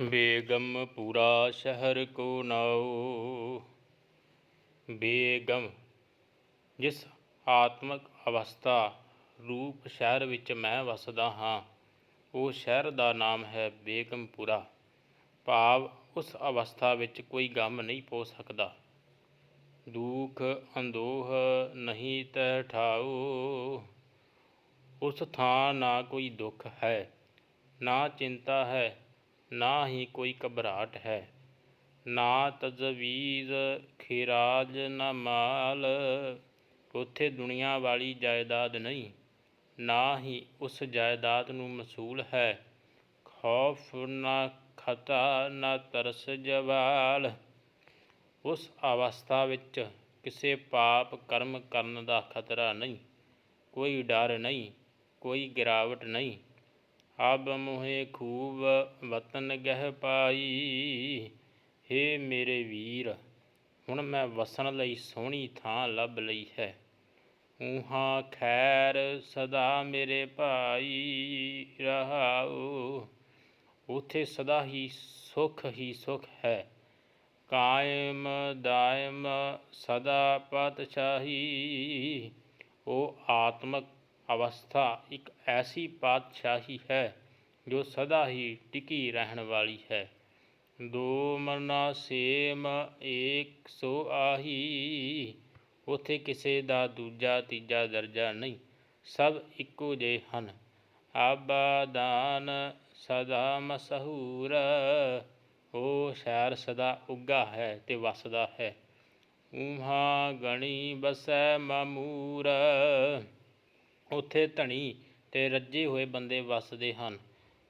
ਬੇਗਮ ਪੂਰਾ ਸ਼ਹਿਰ ਕੋ ਨਾਉ। ਬੇਗਮ, ਜਿਸ ਆਤਮਕ ਅਵਸਥਾ ਰੂਪ ਸ਼ਹਿਰ ਵਿੱਚ ਮੈਂ ਵਸਦਾ ਹਾਂ, ਉਹ ਸ਼ਹਿਰ ਦਾ ਨਾਮ ਹੈ ਬੇਗਮਪੁਰਾ ਭਾਵ ਉਸ ਅਵਸਥਾ ਵਿੱਚ ਕੋਈ ਗਮ ਨਹੀਂ ਪੋ ਸਕਦਾ। ਦੁਖ ਅੰਦੋਹ ਨਹੀਂ ਤੈ ਠਾਉ। ਉਸ ਥਾਂ ਨਾ ਕੋਈ ਦੁੱਖ ਹੈ, ਨਾ ਚਿੰਤਾ ਹੈ ਨਾ ਹੀ ਕੋਈ ਘਬਰਾਹਟ ਹੈ। ਨਾ ਤਜਵੀਜ਼ ਖਿਰਾਜ ਨਾ ਮਾਲ, ਉੱਥੇ ਦੁਨੀਆ ਵਾਲੀ ਜਾਇਦਾਦ ਨਹੀਂ। ਨਾ ਹੀ ਉਸ ਜਾਇਦਾਦ ਨੂੰ ਮਸੂਲ ਹੈ। ਖੌਫ ਨਾ ਖਤਾ ਨਾ ਤਰਸ ਜਵਾਲ। ਉਸ ਅਵਸਥਾ ਵਿੱਚ ਕਿਸੇ ਪਾਪ ਕਰਮ ਕਰਨ ਦਾ ਖਤਰਾ ਨਹੀਂ। ਕੋਈ ਡਰ ਨਹੀਂ, ਕੋਈ ਗਿਰਾਵਟ ਨਹੀਂ। ਅਬ ਮੋਹੇ ਖੂਬ ਵਤਨ ਗਹਿ ਪਾਈ। ਹੇ ਮੇਰੇ ਵੀਰ, ਹੁਣ ਮੈਂ ਵਸਣ ਲਈ ਸੋਹਣੀ ਥਾਂ ਲੱਭ ਲਈ ਹੈ। ਉਹਾਂ ਖੈਰ ਸਦਾ ਮੇਰੇ ਭਾਈ ਰਹਾਉ। ਉਥੇ ਸਦਾ ਹੀ ਸੁਖ ਹੀ ਸੁਖ ਹੈ। ਕਾਇਮ ਦਾਇਮ ਸਦਾ ਪਤਸ਼ਾਹੀ। ਉਹ ਆਤਮਕ ਅਵਸਥਾ ਇੱਕ ਐਸੀ ਪਾਤਸ਼ਾਹੀ ਹੈ ਜੋ ਸਦਾ ਹੀ ਟਿਕੀ ਰਹਿਣ ਵਾਲੀ ਹੈ। ਦੋ ਮਰਨਾ ਸੇਮ ਏਕ ਸੋ ਆਹੀ, ਉਥੇ ਕਿਸੇ ਦਾ ਦੂਜਾ ਤੀਜਾ ਦਰਜਾ ਨਹੀਂ, ਸਭ ਇੱਕੋ ਜਿਹੇ ਹਨ। ਆਬਾਦਾਨ ਸਦਾ ਮਸਹੂਰ ਉਹ ਸ਼ਹਿਰ ਸਦਾ ਉੱਗਾ ਹੈ ਤੇ ਵਸਦਾ ਹੈ। ਉਹਾਂ ਗਣੀ ਬਸੈ ਮਾਮੂਰ ਉੱਥੇ ਧਣੀ ਤੇ ਰੱਜੇ ਹੋਏ ਬੰਦੇ ਵਸਦੇ ਹਨ।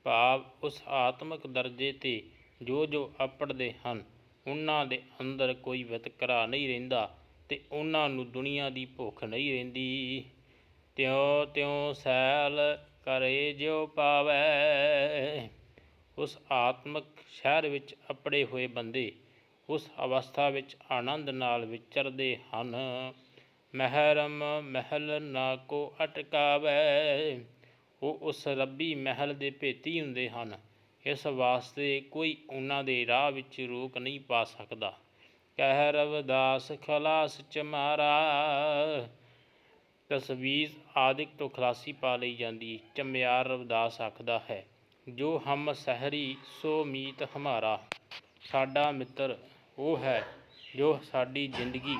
ਭਾਵ ਉਸ ਆਤਮਿਕ ਦਰਜੇ ਤੇ ਜੋ ਜੋ ਅਪੜਦੇ ਹਨ, ਉਹਨਾਂ ਦੇ ਅੰਦਰ ਕੋਈ ਵਿਤਕਰਾ ਨਹੀਂ ਰਹਿੰਦਾ ਤੇ ਉਹਨਾਂ ਨੂੰ ਦੁਨੀਆ ਦੀ ਭੁੱਖ ਨਹੀਂ ਰਹਿੰਦੀ। ਤਿਉ ਤਿਉ ਸੈਲ ਕਰੇ ਜਿਉ ਪਾਵੈ। ਉਸ ਆਤਮਿਕ ਸ਼ਹਿਰ ਵਿੱਚ ਅਪੜੇ ਹੋਏ ਬੰਦੇ ਉਸ ਅਵਸਥਾ ਵਿੱਚ ਆਨੰਦ ਨਾਲ ਵਿਚਰਦੇ ਹਨ। ਮਹਿਰਮ ਮਹਿਲ ਨਾ ਕੋ ਅਟਕਾਵੈ। ਉਹ ਉਸ ਰੱਬੀ ਮਹਿਲ ਦੇ ਭੇਤੀ ਹੁੰਦੇ ਹਨ। ਇਸ ਵਾਸਤੇ ਕੋਈ ਉਹਨਾਂ ਦੇ ਰਾਹ ਵਿੱਚ ਰੋਕ ਨਹੀਂ ਪਾ ਸਕਦਾ। ਕਹਿ ਰਵਦਾਸ, ਖਲਾਸ ਚਮਾਰਾ ਤਸਵੀਰ ਆਦਿਕ ਤੋਂ ਖਲਾਸੀ ਪਾ ਲਈ ਜਾਂਦੀ। ਚਮਿਆਰ ਰਵਦਾਸ ਆਖਦਾ ਹੈ, ਜੋ ਹਮ ਸਹਿਰੀ, ਸੋ ਮੀਤ ਹਮਾਰਾ। ਸਾਡਾ ਮਿੱਤਰ ਉਹ ਹੈ ਜੋ ਸਾਡੀ ਜ਼ਿੰਦਗੀ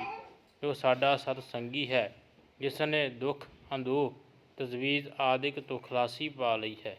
ਜੋ ਸਾਡਾ ਸਤ ਸੰਗੀ ਹੈ ਜਿਸ ਨੇ ਦੁੱਖ ਅੰਦੋ ਤਜਵੀਜ਼ ਆਦਿਕ ਤੋਂ ਖਲਾਸੀ ਪਾ ਲਈ ਹੈ।